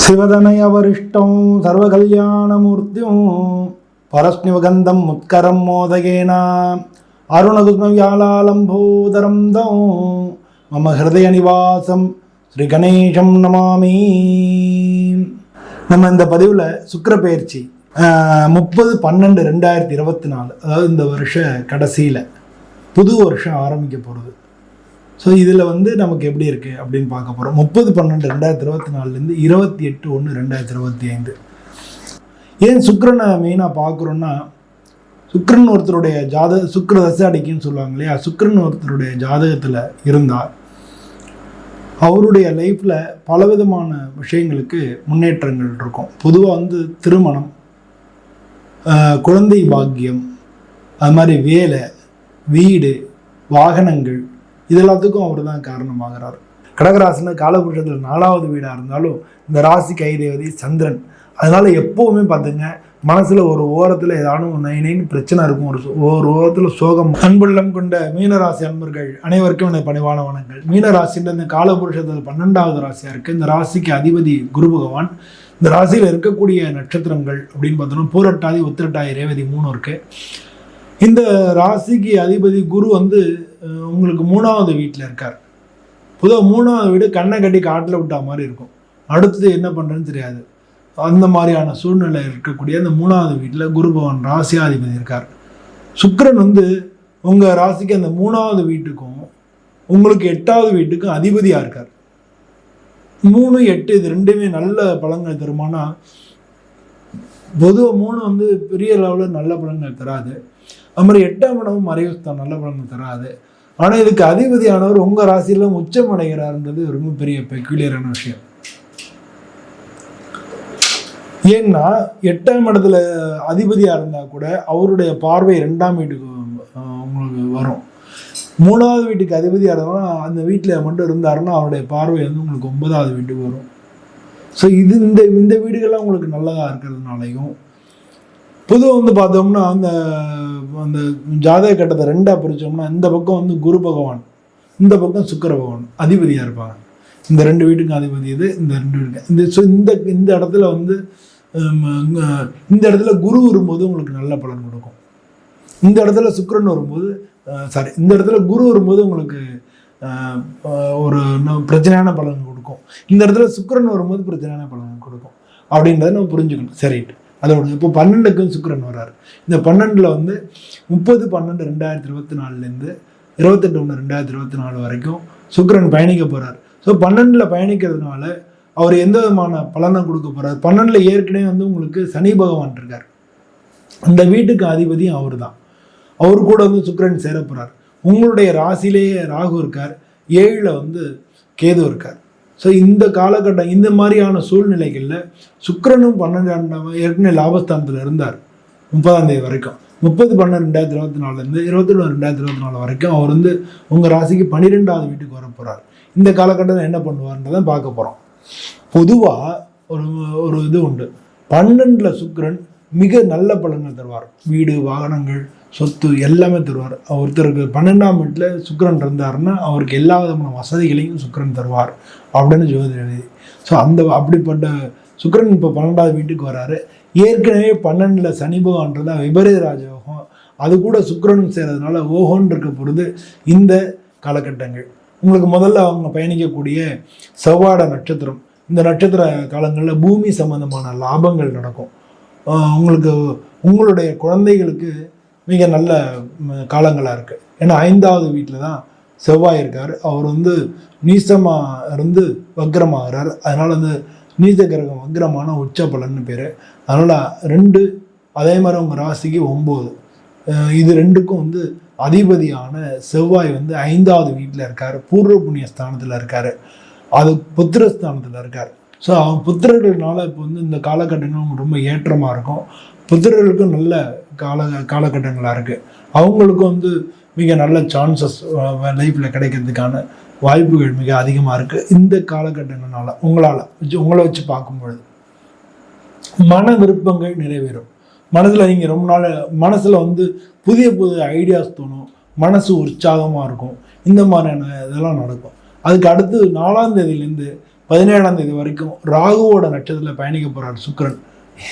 சிவதனய வரிஷ்டம் சர்வகல்யாணமூர்த்தியும் பரஸ்னிவகந்தம் முத்கரம் மோதகேனா. அருணகுஸ்மவியாலாலம் பூதரம் தம் மம ஹிருதய நிவாசம் ஸ்ரீ கணேசம் நமாமி. நம்ம இந்த பதிவில் சுக்கரப்பயிற்சி முப்பது பன்னெண்டு ரெண்டாயிரத்தி இருபத்தி நாலு அதாவது இந்த வருஷ கடைசியில் புது வருஷம் ஆரம்பிக்க போகிறது ஸோ இதில் வந்து நமக்கு எப்படி இருக்குது அப்படின்னு பார்க்க போகிறோம் முப்பது பன்னெண்டு ரெண்டாயிரத்தி இருபத்தி நாலுலேருந்து இருபத்தி எட்டு ஒன்று ரெண்டாயிரத்தி இருபத்தி ஐந்து ஏன் சுக்கரனை மெயினாக பார்க்குறோன்னா சுக்கரன் ஒருத்தருடைய ஜாத சுக்கர தசை அடிக்குன்னு சொல்லுவாங்க இல்லையா? சுக்கரன் ஒருத்தருடைய ஜாதகத்தில் இருந்தால் அவருடைய லைஃப்பில் பலவிதமான விஷயங்களுக்கு முன்னேற்றங்கள் இருக்கும். பொதுவாக வந்து திருமணம் குழந்தை பாக்கியம் அது மாதிரி வேலை வீடு வாகனங்கள் இது எல்லாத்துக்கும் அவர் தான் காரணமாகிறார். கடகராசின காலபுருஷத்தில் நாலாவது வீடாக இருந்தாலும் இந்த ராசி கைதேவதி சந்திரன். அதனால் எப்போவுமே பார்த்துங்க மனசில் ஒரு ஓரத்தில் ஏதானும் நை நைன்னு பிரச்சனை இருக்கும். ஒரு ஒரு ஓரத்தில் சோகம் அன்புள்ளம் கொண்ட மீனராசி அன்பர்கள் அனைவருக்கும் எனது பணிவான வணங்கள் மீனராசின்ற இந்த காலபுருஷத்தில் பன்னெண்டாவது ராசியாக இருக்குது இந்த ராசிக்கு அதிபதி குரு பகவான். இந்த ராசியில் இருக்கக்கூடிய நட்சத்திரங்கள் அப்படின்னு பார்த்தோம்னா பூரட்டாதி உத்திரட்டாதி ரேவதி மூணு இருக்குது இந்த ராசிக்கு அதிபதி குரு வந்து உங்களுக்கு மூணாவது வீட்டில் இருக்கார். புதுவாக மூணாவது வீடு கண்ணை கட்டி காட்டில் விட்டா மாதிரி இருக்கும். அடுத்தது என்ன பண்ணுறதுன்னு தெரியாது. அந்த மாதிரியான சூழ்நிலை இருக்கக்கூடிய அந்த மூணாவது வீட்டில் குரு பகவான் ராசியாதிபதி இருக்கார். சுக்கரன் வந்து உங்கள் ராசிக்கு அந்த மூணாவது வீட்டுக்கும் உங்களுக்கு எட்டாவது வீட்டுக்கும் அதிபதியாக இருக்கார். மூணு எட்டு இது ரெண்டுமே நல்ல பழங்கள் தருமானா பொதுவாக மூணு வந்து பெரிய லெவலில் நல்ல பழங்கள் தராது. அது மாதிரி எட்டாம் இடமும் மறைவுஸ்தான் நல்ல பலன் தராது. ஆனால் இதுக்கு அதிபதியானவர் உங்கள் ராசியில் உச்சம் அடைகிறாருன்றது ரொம்ப பெரிய பெக்குலியரான விஷயம். ஏன்னா எட்டாம் இடத்துல அதிபதியாக இருந்தால் கூட அவருடைய பார்வை ரெண்டாம் வீட்டுக்கு உங்களுக்கு வரும். மூணாவது வீட்டுக்கு அதிபதியாக இருந்தோம்னா அந்த வீட்டில் மட்டும் இருந்தாருன்னா அவருடைய பார்வை வந்து உங்களுக்கு ஒன்பதாவது வீட்டுக்கு வரும். ஸோ இது இந்த இந்த வீடுகள்லாம் உங்களுக்கு நல்லதாக இருக்கிறதுனாலையும் பொதுவாக வந்து பார்த்தோம்னா அந்த அந்த ஜாதக கட்டத்தை ரெண்டாக பிரித்தோம்னா இந்த பக்கம் வந்து குரு பகவான் இந்த பக்கம் சுக்கர பகவான் அதிபதியாக இருப்பாங்க. இந்த ரெண்டு வீட்டுக்கும் அதிபதி இது இந்த ரெண்டு வீட்டுக்கு இந்த ஸோ இந்த இந்த இடத்துல வந்து இந்த இடத்துல குரு வரும்போது உங்களுக்கு நல்ல பலன் கொடுக்கும். இந்த இடத்துல சுக்கரன் வரும்போது சாரி இந்த இடத்துல குரு வரும்போது உங்களுக்கு ஒரு ந- பிரச்சனையான பலன் கொடுக்கும். இந்த இடத்துல சுக்கரன் வரும்போது பிரச்சனையான பலன் கொடுக்கும். அப்படின்றத நம்ம புரிஞ்சுக்கணும். சரிட்டு. அதோட இப்போ பன்னெண்டுக்கும் சுக்கரன் வரார். இந்த பன்னெண்டில் வந்து முப்பது பன்னெண்டு ரெண்டாயிரத்தி இருபத்தி நாலுலேருந்து இருபத்தெட்டு ஒன்று ரெண்டாயிரத்தி இருபத்தி நாலு வரைக்கும் சுக்கரன் பயணிக்க போகிறார் ஸோ பன்னெண்டில் பயணிக்கிறதுனால அவர் எந்த விதமான பலனை கொடுக்க போகிறார் பன்னெண்டில் ஏற்கனவே வந்து உங்களுக்கு சனி பகவான் இருக்கார். அந்த வீட்டுக்கு அதிபதியும் அவர் தான் அவர் கூட வந்து சுக்கரன் சேரப்போகிறார் உங்களுடைய ராசிலேயே ராகு இருக்கார். ஏழில் வந்து கேது இருக்கார். ஸோ இந்த காலகட்டம் இந்த மாதிரியான சூழ்நிலைகளில் சுக்கரனும் பன்னெண்டாம் ஏற்கனவே லாபஸ்தானத்தில் இருந்தார். முப்பதாம் தேதி வரைக்கும். முப்பது பன்னெண்டு ரெண்டாயிரத்தி இருபத்தி நாலுலேருந்து இருபத்தொன்று ரெண்டாயிரத்தி இருபத்தி நாலு வரைக்கும் அவர் வந்து உங்கள் ராசிக்கு பன்னிரெண்டாவது வீட்டுக்கு வர போகிறார் இந்த காலகட்டத்தில் என்ன பண்ணுவார்ன்றதான் பார்க்க போகிறோம் பொதுவாக ஒரு ஒரு இது உண்டு. பன்னெண்டில் சுக்கரன் மிக நல்ல பலன்கள் தருவார். வீடு வாகனங்கள் சொத்து எல்லாமே தருவார். ஒருத்தருக்கு பன்னெண்டாம் வீட்டில் சுக்கரன் இருந்தாருன்னா அவருக்கு எல்லா விதமான வசதிகளையும் சுக்கரன் தருவார் அப்படின்னு ஜோதிடர் எழுதி. ஸோ அந்த அப்படிப்பட்ட சுக்கரன் இப்போ பன்னெண்டாவது வீட்டுக்கு வராரு. ஏற்கனவே பன்னெண்டில் சனி பகவான்றதா விபரீத ராஜயோகம். அது கூட சுக்கரனும் சேர்றதுனால ஓஹோன்னு இருக்க பொழுது இந்த காலகட்டங்கள். உங்களுக்கு முதல்ல அவங்க பயணிக்கக்கூடிய செவ்வாட நட்சத்திரம். இந்த நட்சத்திர காலங்களில் பூமி சம்பந்தமான லாபங்கள் நடக்கும். உங்களுக்கு உங்களுடைய குழந்தைகளுக்கு மிக நல்ல காலங்களாக இருக்குது ஏன்னா ஐந்தாவது வீட்டில் தான் செவ்வாய் இருக்கார். அவர் வந்து நீசமாக இருந்து வக்ரமாகிறார். அதனால் வந்து நீச கிரகம் வக்ரமான உச்ச பலன்னு பேர். அதனால் ரெண்டு அதே மாதிரி உங்கள் ராசிக்கு ஒம்பது. இது ரெண்டுக்கும் வந்து அதிபதியான செவ்வாய் வந்து ஐந்தாவது வீட்டில் இருக்கார். பூர்வ புண்ணிய ஸ்தானத்தில் இருக்கார். அது புத்திரஸ்தானத்தில் இருக்கார். ஸோ அவன் புத்திரர்கள்னால இப்போ வந்து இந்த காலகட்டங்கள் ரொம்ப ஏற்றமாக இருக்கும். புத்திரர்களுக்கும் நல்ல கால காலகட்டங்களாக இருக்குது அவங்களுக்கும் வந்து மிக நல்ல சான்சஸ் லைஃப்பில் கிடைக்கிறதுக்கான வாய்ப்புகள் மிக அதிகமாக இருக்குது இந்த காலகட்டங்களால் உங்களால் வச்சு உங்களை வச்சு பார்க்கும்பொழுது. மன விருப்பங்கள் நிறைவேறும். மனதில் நீங்கள் ரொம்ப நாள் மனசில் வந்து புதிய புதிய ஐடியாஸ் தோணும். மனசு உற்சாகமாக இருக்கும். இந்த மாதிரியான இதெல்லாம் நடக்கும். அதுக்கு அடுத்து நாலாம் தேதியிலேருந்து பதினேழாம் தேதி வரைக்கும் ராகுவோட நட்சத்திரத்தில் பயணிக்க போகிறார் சுக்கிரன்.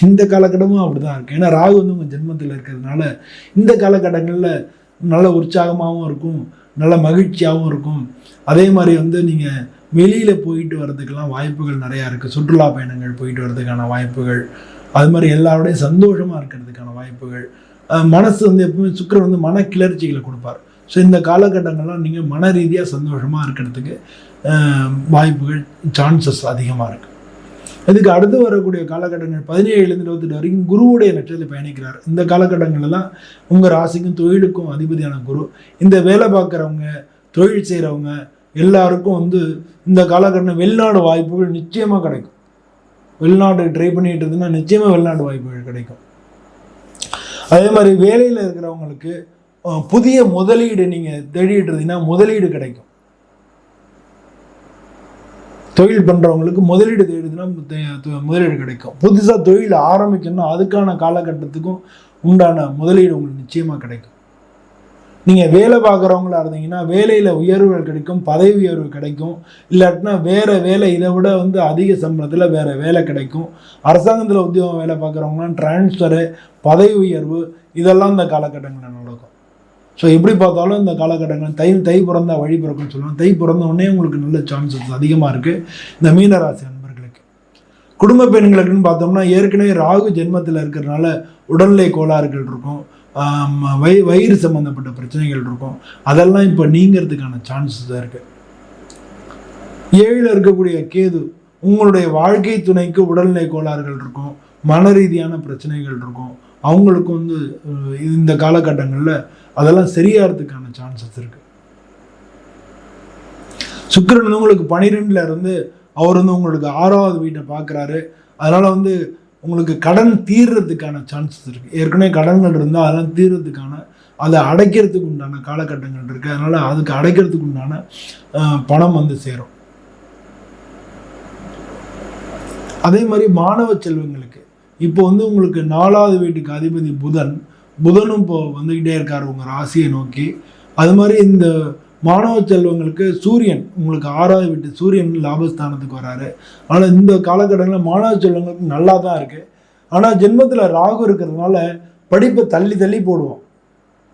இந்த காலகட்டமும் அப்படி தான் இருக்குது ஏன்னா ராகு வந்து உங்கள் ஜென்மத்தில் இருக்கிறதுனால இந்த காலகட்டங்களில் நல்ல உற்சாகமாகவும் இருக்கும் நல்ல மகிழ்ச்சியாகவும் இருக்கும். அதே மாதிரி வந்து நீங்கள் வெளியில் போயிட்டு வர்றதுக்கெல்லாம் வாய்ப்புகள் நிறையா இருக்குது சுற்றுலா பயணங்கள் போயிட்டு வர்றதுக்கான வாய்ப்புகள். அது மாதிரி எல்லாரோடையும் சந்தோஷமாக இருக்கிறதுக்கான வாய்ப்புகள். மனசு வந்து எப்பவுமே சுக்கிரன் வந்து மன கிளர்ச்சிகளை கொடுப்பார். ஸோ இந்த காலகட்டங்கள்லாம் நீங்கள் மன ரீதியாக சந்தோஷமாக இருக்கிறதுக்கு வாய்ப்புகள் சான்சஸ் அதிகமாக இருக்குது இதுக்கு அடுத்து வரக்கூடிய காலகட்டங்கள் பதினேழுலேருந்து இருபத்தெட்டு வரைக்கும் குருவுடைய நட்சத்திரத்தில் பயணிக்கிறார். இந்த காலகட்டங்கள்லாம் உங்கள் ராசிக்கும் தொழிலுக்கும் அதிபதியான குரு. இந்த வேலை பார்க்குறவங்க தொழில் செய்கிறவங்க எல்லாருக்கும் வந்து இந்த காலகட்டம் வெளிநாடு வாய்ப்புகள் நிச்சயமாக கிடைக்கும். வெளிநாடு ட்ரை பண்ணிட்டு இருந்ததுன்னா நிச்சயமாக வெளிநாடு வாய்ப்புகள் கிடைக்கும். அதே மாதிரி வேலையில் இருக்கிறவங்களுக்கு புதிய முதலீடு நீங்கள் தேடிட்டு இருந்தீங்கன்னா முதலீடு கிடைக்கும். தொழில் பண்ணுறவங்களுக்கு முதலீடு தேடுதுன்னா தே- முதலீடு கிடைக்கும். புதுசாக தொழில் ஆரம்பிக்கணும்னா அதுக்கான காலகட்டத்துக்கும் உண்டான முதலீடு உங்களுக்கு நிச்சயமாக கிடைக்கும். நீங்கள் வேலை பார்க்குறவங்களா இருந்தீங்கன்னா வேலையில் உயர்வுகள் கிடைக்கும் பதவி உயர்வு கிடைக்கும். இல்லாட்டினா வேறு வேலை இதை விட வந்து அதிக சம்பளத்தில் வேறு வேலை கிடைக்கும். அரசாங்கத்தில் உத்தியோகம் வேலை பார்க்குறவங்களாம் டிரான்ஸ்ஃபரு பதவி உயர்வு இதெல்லாம் இந்த காலகட்டங்களில் நடக்கும். ஸோ எப்படி பார்த்தாலும் இந்த காலகட்டங்கள் தை தை பிறந்தா வழி பிறக்கும்னு சொல்லுவாங்க. தை பிறந்த உடனே உங்களுக்கு நல்ல சான்சஸ் அதிகமாக இருக்குது இந்த மீனராசி நண்பர்களுக்கு குடும்ப பெண்களுக்குன்னு பார்த்தோம்னா ஏற்கனவே ராகு ஜென்மத்தில் இருக்கிறதுனால உடல்நிலை கோளாறுகள் இருக்கும். வய வயிறு சம்மந்தப்பட்ட பிரச்சனைகள் இருக்கும். அதெல்லாம் இப்போ நீங்கிறதுக்கான சான்சஸ் தான் இருக்குது ஏழில் இருக்கக்கூடிய கேது உங்களுடைய வாழ்க்கை துணைக்கு உடல்நிலை கோளாறுகள் இருக்கும். மன ரீதியான பிரச்சனைகள் இருக்கும். அவங்களுக்கு வந்து இந்த காலகட்டங்களில் அதெல்லாம் சரியாகிறதுக்கான சான்சஸ் இருக்குது சுக்கிரன் வந்து உங்களுக்கு பனிரெண்டுல இருந்து அவர் வந்து உங்களுக்கு ஆறாவது வீட்டை பார்க்குறாரு. அதனால் வந்து உங்களுக்கு கடன் தீர்றதுக்கான சான்சஸ் இருக்குது ஏற்கனவே கடன்கள் இருந்தால் அதெல்லாம் தீர்றதுக்கான அதை அடைக்கிறதுக்கு உண்டான காலகட்டங்கள் இருக்குது அதனால் அதுக்கு அடைக்கிறதுக்கு உண்டான பணம் வந்து சேரும். அதே மாதிரி மாணவ செல்வங்களுக்கு இப்போ வந்து உங்களுக்கு நாலாவது வீட்டுக்கு அதிபதி புதன் புதனும் இப்போ வந்துக்கிட்டே இருக்கார் உங்கள் ராசியை நோக்கி. அது மாதிரி இந்த மாணவ செல்வங்களுக்கு சூரியன் உங்களுக்கு ஆறாவது விட்டு சூரியன் லாபஸ்தானத்துக்கு வராரு. ஆனால் இந்த காலகட்டங்களில் மாணவ செல்வங்களுக்கு நல்லா தான் இருக்குது ஆனால் ஜென்மத்தில் ராகு இருக்கிறதுனால படிப்பை தள்ளி தள்ளி போடுவோம்.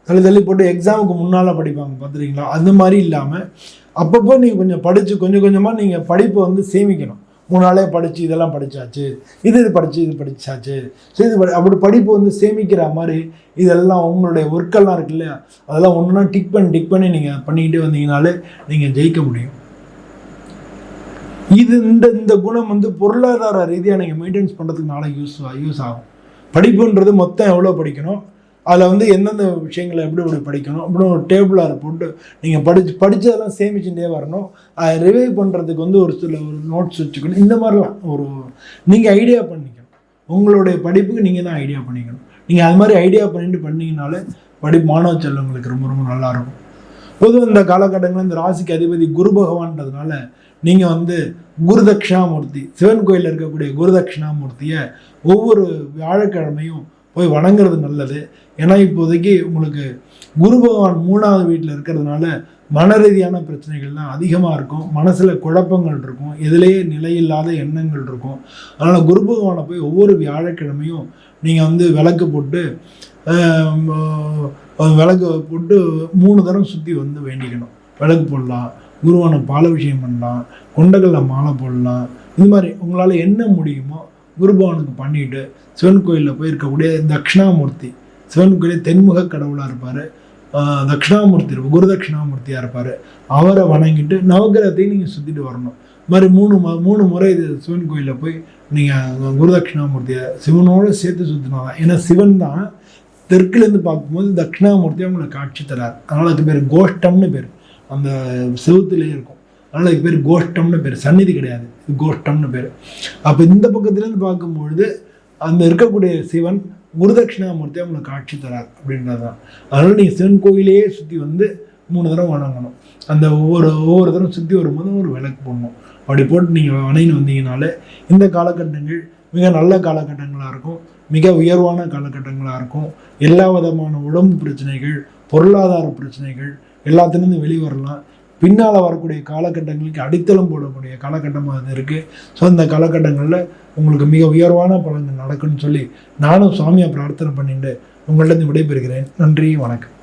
தள்ளி தள்ளி போட்டு எக்ஸாமுக்கு முன்னால் படிப்பாங்க பார்த்துருக்கீங்களா அந்த மாதிரி இல்லாமல் அப்பப்போ நீங்கள் கொஞ்சம் படித்து கொஞ்சம் கொஞ்சமாக நீங்கள் படிப்பை வந்து சேமிக்கணும். மூணு நாளே படித்து இதெல்லாம் படித்தாச்சு இது இது படித்து இது படித்தாச்சு ஸோ இது படி- அப்படி படிப்பு வந்து சேமிக்கிற மாதிரி இதெல்லாம் உங்களுடைய ஒர்க்கெல்லாம் இருக்கு இல்லையா? அதெல்லாம் ஒன்றுனா டிக் பண்ணி டிக் பண்ணி நீங்கள் பண்ணிக்கிட்டே வந்தீங்கனாலே நீங்கள் ஜெயிக்க முடியும். இது இந்த இந்த குணம் வந்து பொருளாதார ரீதியாக நீங்கள் மெயின்டைன்ஸ் பண்ணுறதுக்கு நாளைக்கு யூஸ் யூஸ் ஆகும். படிப்புன்றது மொத்தம் எவ்வளோ படிக்கணும்? அதில் வந்து எந்தெந்த விஷயங்களை எப்படி எப்படி படிக்கணும் அப்படின்னு ஒரு டேபிளாக போட்டு நீங்கள் படிச்சு படித்ததெல்லாம் சேமிச்சுட்டே வரணும். அதை ரிவைவ் பண்ணுறதுக்கு வந்து ஒரு சில ஒரு நோட்ஸ் வச்சுக்கணும். இந்த மாதிரிலாம் ஒரு நீங்கள் ஐடியா பண்ணிக்கணும். உங்களுடைய படிப்புக்கு நீங்கள் தான் ஐடியா பண்ணிக்கணும். நீங்கள் அது மாதிரி ஐடியா பண்ணிட்டு பண்ணிங்கனாலே படி மாணவ செல்வங்களுக்கு ரொம்ப ரொம்ப நல்லா இருக்கும். பொதுவாக இந்த காலகட்டங்களில் இந்த ராசிக்கு அதிபதி குரு பகவான்றதுனால நீங்கள் வந்து குரு தட்சிணாமூர்த்தி சிவன் கோயிலில் இருக்கக்கூடிய குரு தட்சிணாமூர்த்தியை ஒவ்வொரு வியாழக்கிழமையும் போய் வணங்குறது நல்லது. ஏன்னா இப்போதைக்கு உங்களுக்கு குரு பகவான் மூணாவது வீட்டில் இருக்கிறதுனால மன ரீதியான பிரச்சனைகள்லாம் அதிகமாக இருக்கும். மனசில் குழப்பங்கள் இருக்கும். எதுலேயே நிலையில்லாத எண்ணங்கள் இருக்கும். அதனால் குரு பகவானை போய் ஒவ்வொரு வியாழக்கிழமையும் நீங்கள் வந்து விளக்கு போட்டு விளக்கு போட்டு மூணு தரம் சுற்றி வந்து வேண்டிக்கணும். விளக்கு போடலாம். குருவான பாலாபிஷேகம் பண்ணலாம். கொண்டகளில் மாலை போடலாம். இது மாதிரி உங்களால் என்ன முடியுமோ குருபவனுக்கு பண்ணிட்டு சிவன் கோயிலில் போய் இருக்கக்கூடிய தட்சிணாமூர்த்தி சிவன் கோயிலில் தென்முக கடவுளாக இருப்பார். தட்சிணாமூர்த்தி இருப்பார் குரு தட்சிணாமூர்த்தியாக இருப்பார். அவரை வணங்கிட்டு நவகிரகத்தையும் நீங்கள் சுற்றிட்டு வரணும். இது மாதிரி மூணு மூணு முறை இது சிவன் கோயிலில் போய் நீங்கள் குரு தட்சிணாமூர்த்தியை சிவனோடு சேர்த்து சுற்றினா தான். ஏன்னா சிவன் தான் தெற்குலேருந்து பார்க்கும்போது தட்சிணாமூர்த்தி அவங்களை காட்சி தரார். அதனால் அதுக்கு பேர் கோஷ்டம்னு பேர். அந்த செவுத்துலேயே இருக்கும். அதனால் அதுக்கு பேர் கோஷ்டம்னு பேர். சந்நிதி கிடையாது. கோஷ்டம்னு பேர். அப்போ இந்த பக்கத்துலேருந்து பார்க்கும்பொழுது அந்த இருக்கக்கூடிய சிவன் குருதட்சிணாமூர்த்தி அவங்களுக்கு காட்சி தரார் அப்படின்றது தான் அதனால் நீங்கள் சிவன் கோயிலையே சுற்றி வந்து மூணு தடவை வணங்கணும். அந்த ஒவ்வொரு ஒவ்வொரு தடவை சுற்றி வரும்போது ஒரு விளக்கு போடணும். அப்படி போட்டு நீங்கள் வணங்கின்னு வந்தீங்கனாலே இந்த காலகட்டங்கள் மிக நல்ல காலகட்டங்களாக இருக்கும். மிக உயர்வான காலகட்டங்களாக இருக்கும். எல்லா விதமான உடம்பு பிரச்சனைகள் பொருளாதார பிரச்சனைகள் எல்லாத்துலேருந்து வெளிவரலாம். பின்னால் வரக்கூடிய காலகட்டங்களுக்கு அடித்தளம் போடக்கூடிய காலகட்டமாக அது இருக்குது ஸோ அந்த காலகட்டங்களில் உங்களுக்கு மிக உயர்வான பலன்கள் நடக்குன்னு சொல்லி நானும் சுவாமியை பிரார்த்தனை பண்ணிட்டு உங்கள்ட்ட விடைபெறுகிறேன். நன்றி வணக்கம்.